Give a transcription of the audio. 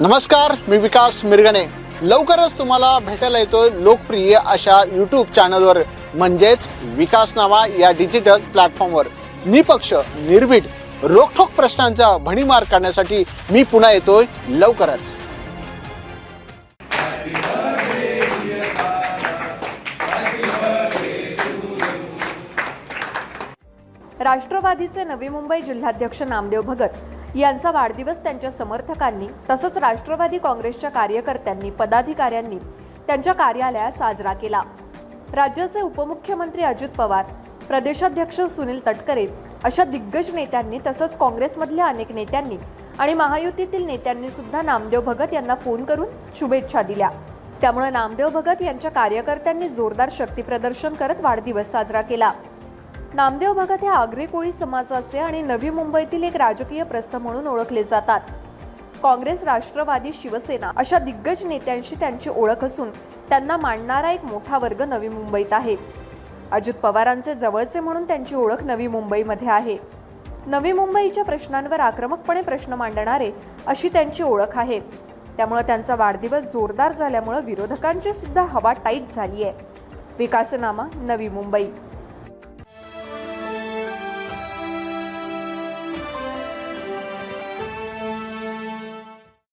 नमस्कार मी विकास मिरगणे. लवकरच तुम्हाला भेटायला येतोय लोकप्रिय अशा यूट्यूब चॅनलवर म्हणजेच विकास नावा या डिजिटल प्लॅटफॉर्मवर निपक्ष निर्भीड रोखोक प्रश्नांचा भणीमार करण्यासाठी मी पुन्हा येतोय लवकरच. राष्ट्रवादीचे नवी मुंबई जिल्हाध्यक्ष नामदेव भगत यांचा वाढदिवस त्यांच्या समर्थकांनी तसंच राष्ट्रवादी काँग्रेसच्या कार्यकर्त्यांनी पदाधिकाऱ्यांनी त्यांच्या कार्यालयात साजरा केला. राज्याचे उपमुख्यमंत्री अजित पवार प्रदेशाध्यक्ष सुनील तटकरे अशा दिग्गज नेत्यांनी तसंच काँग्रेसमधल्या अनेक नेत्यांनी आणि महायुतीतील नेत्यांनी सुद्धा नामदेव भगत यांना फोन करून शुभेच्छा दिल्या. त्यामुळे नामदेव भगत यांच्या कार्यकर्त्यांनी जोरदार शक्तीप्रदर्शन करत वाढदिवस साजरा केला. नामदेव भगत हे आगरी कोळी समाजाचे आणि नवी मुंबईतील एक राजकीय प्रस्थ म्हणून ओळखले जातात. काँग्रेस राष्ट्रवादी शिवसेना अशा दिग्गज नेत्यांशी त्यांची ओळख असून त्यांना मांडणारा एक मोठा वर्ग नवी मुंबईत आहे. अजित पवारांचे जवळचे म्हणून त्यांची ओळख नवी मुंबईमध्ये आहे. नवी मुंबईच्या प्रश्नांवर आक्रमकपणे प्रश्न मांडणारे अशी त्यांची ओळख आहे. त्यामुळे त्यांचा वाढदिवस जोरदार झाल्यामुळे विरोधकांची सुद्धा हवा टाईट झाली आहे विकासनामा नवी मुंबई.